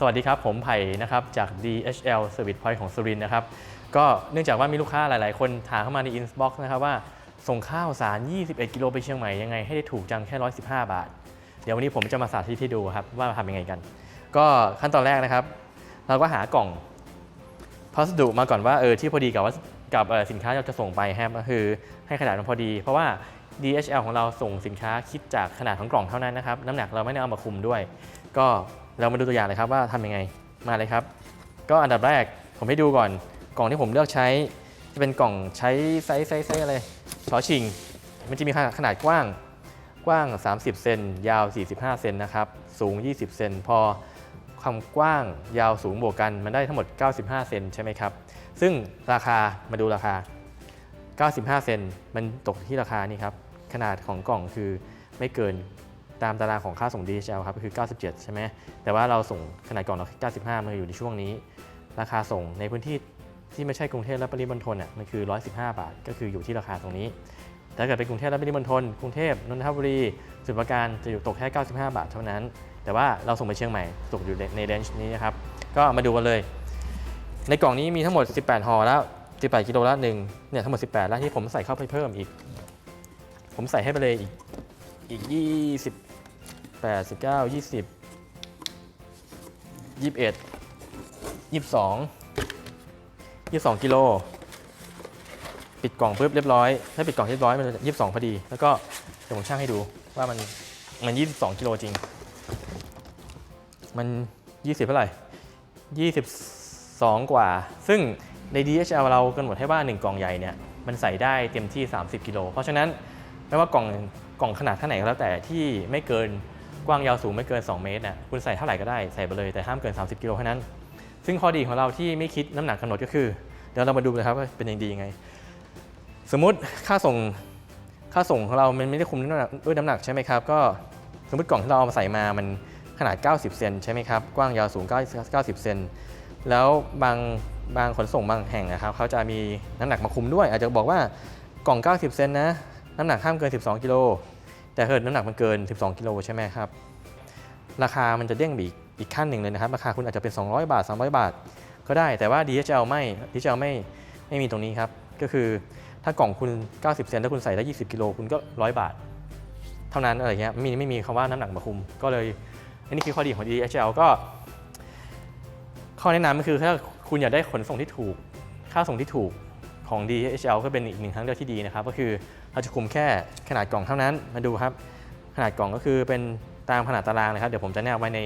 สวัสดีครับ ผมไผ่นะครับจาก DHL Service Point ของสุรินทร์นะครับ ก็เนื่องจากว่ามีลูกค้าหลาย ๆ คนถามเข้ามาใน inbox นะครับว่า ส่งข้าวสาร 21 กิโลไปเชียงใหม่ยังไงให้ได้ถูกจังแค่ 115 บาท เดี๋ยววันนี้ผมจะมาสาธิตให้ดูครับ ว่าทำยังไงกัน ก็ขั้นตอนแรกนะครับ เราก็หากล่องพัสดุมาก่อนว่าเออที่พอดีกับว่ากับสินค้าเราจะส่งไปครับก็คือให้ขนาดมันพอดี เพราะว่า DHL ของเราส่งสินค้าคิดจากขนาดของกล่องเท่านั้นนะครับน้ำหนักเราไม่ได้เอามาคุมด้วย ก็ เรามาดูตัวอย่างเลยครับว่าทำยังไงมาเลยครับ ก็อันดับแรกผมให้ดูก่อน กล่องที่ผมเลือกใช้จะเป็นกล่องใช้ไซส์ไซส์ไซส์อะไรชอชิง มันจะมีขนาดขนาดกว้างกว้าง 30 เซนยาว 45 เซนนะครับ สูง 20 เซนพอความกว้างยาวสูงบวกกันมันได้ทั้งหมด 95 เซนใช่ไหมครับ ซึ่งราคามาดูราคา 95 เซนมันตกที่ราคานี่ครับ ขนาดของกล่องคือไม่เกิน ตามตารางของค่าส่ง DHL ครับก็คือ 97 ใช่ไหมแต่ว่าเราส่งขนาดกล่องเรา95 มันอยู่ในช่วงนี้ ราคาส่งในพื้นที่ที่ไม่ใช่กรุงเทพและปริมณฑลอะมันคือ 115 บาท ก็คืออยู่ที่ราคาตรงนี้แต่ถ้าเกิดเป็นกรุงเทพและปริมณฑลกรุงเทพนนทบุรีสมุทรราการจะอยู่ตกแค่ 95 บาทเท่านั้น แต่ว่าเราส่งไปเชียงใหม่ตกอยู่ในเรนจ์นี้นะครับก็มาดูกันเลย ในกล่องนี้มีทั้งหมด 18ห่อแล้ว 18 กิโลละหนึ่งเนี่ยทั้งหมด 18 แล้วที่ผมใส่เข้าไปเพิ่มอีก ผมใส่ให้ไปเลยอีกอีก 20 28 19 20 21 22 22กิโล ปิดกล่องปุ๊บเรียบร้อย ถ้าปิดกล่องเรียบร้อยมันจะ22พอดี แล้วก็เดี๋ยวผมช่างให้ดูว่ามันมัน22กิโลจริง มัน20เท่าไหร่22กว่า ซึ่งใน DHL เรากำหนดให้ว่า 1 กล่องใหญ่เนี่ยมันใส่ได้เต็มที่ 30 กิโล เพราะฉะนั้นไม่ว่ากล่องกล่องขนาดเท่าไหนก็แล้วแต่ที่ไม่เกิน กว้างยาวสูงไม่เกิน 2 เมตรน่ะคุณใส่เท่าไหร่ก็ได้ใส่ไปเลยแต่ห้ามเกิน 30 กิโลเท่านั้น ซึ่งข้อดีของเราที่ไม่คิดน้ำหนักกำหนดก็คือ เดี๋ยวเรามาดูเลยครับว่าเป็นยังดียังไง สมมุติค่าส่งค่าส่งของเรามันไม่ได้คุมน้ำหนักด้วยน้ำหนักใช่ไหมครับก็สมมติกล่องที่เราเอามาใส่มามันขนาด 90 เซนใช่ไหมครับกว้างยาวสูง 90 เซนแล้วบางบางขนส่งบางแห่งนะครับเขาจะมีน้ำหนักมาคุมด้วย อาจจะบอกว่ากล่อง 90 เซนนะ น้ำหนักห้ามเกิน 12 กิโล แต่เกิดน้ำหนักมันเกิน 12 กิโลใช่ไหมครับ ราคามันจะเด้งอีกอีกขั้นหนึ่งเลยนะครับ ราคาคุณอาจจะเป็น 200 บาท 300 บาท ก็ได้ แต่ว่า DHL ไม่ DHL ไม่ไม่มีตรงนี้ครับ ก็คือถ้ากล่องคุณ 90 เซนถ้าคุณใส่ได้ 20 กิโลคุณก็ 100 บาท เท่านั้นอะไรเงี้ยไม่มีไม่มีคำว่าน้ำหนักมาคุม ก็เลยอันนี้คือข้อดีของ DHL ก็ ข้อแนะนำก็คือถ้าคุณอยากได้ขนส่งที่ถูก ค่าส่งที่ถูก ของ DHL ก็เป็นอีกหนึ่งทางเลือกที่ดีนะครับ ก็คือเราจะคุมแค่ขนาดกล่องเท่านั้นมาดูครับ ขนาดกล่องก็คือเป็นตามขนาดตารางนะครับ เดี๋ยวผมจะแนบไว้ใน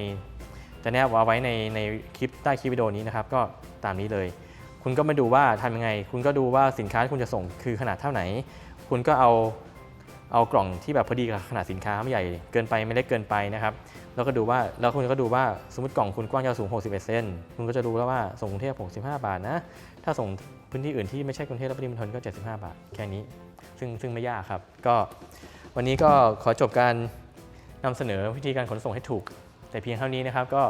จะแนบเอาไว้ในในคลิปใต้คลิปวิดีโอนี้นะครับ ก็ตามนี้เลย คุณก็มาดูว่าทำยังไง คุณก็ดูว่าสินค้าที่คุณจะส่งคือขนาดเท่าไหน คุณก็เอา เอากล่องที่แบบพอดีกับขนาดสินค้าไม่ใหญ่เกินไปไม่เล็กเกินไปนะครับแล้วก็ดูว่าแล้วคุณก็ดูว่าสมมติกล่องคุณกว้างยาวสูง 61 เซนคุณก็จะรู้แล้วว่าส่งกรุงเทพ65 บาทนะ ถ้าส่งพื้นที่อื่นที่ไม่ใช่กรุงเทพและปริมณฑลก็ 75 บาท แค่นี้ ซึ่งซึ่งไม่ยากครับ ก็วันนี้ก็ขอจบการนำเสนอวิธีการขนส่งให้ถูก แต่เพียงเท่านี้นะครับ ก็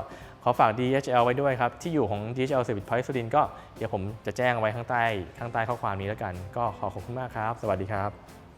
ขอฝาก DHL ไว้ด้วยครับ ที่อยู่ของ DHL Service Point สุรินก็เดี๋ยวผมจะแจ้งไว้ข้างใต้ข้างใต้ข้อความนี้แล้วกัน ก็ขอขอบคุณมากครับ สวัสดีครับ